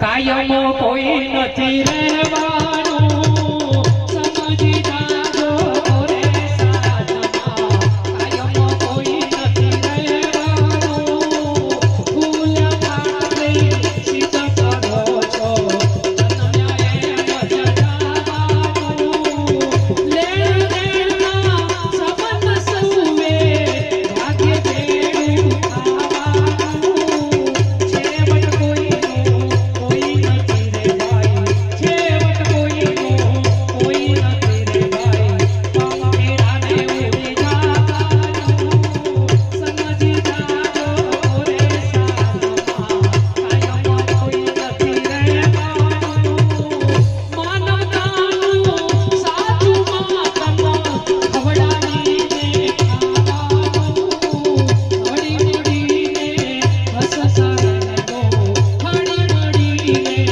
કાયમ કોઈ નથી રહેવા. Thank you.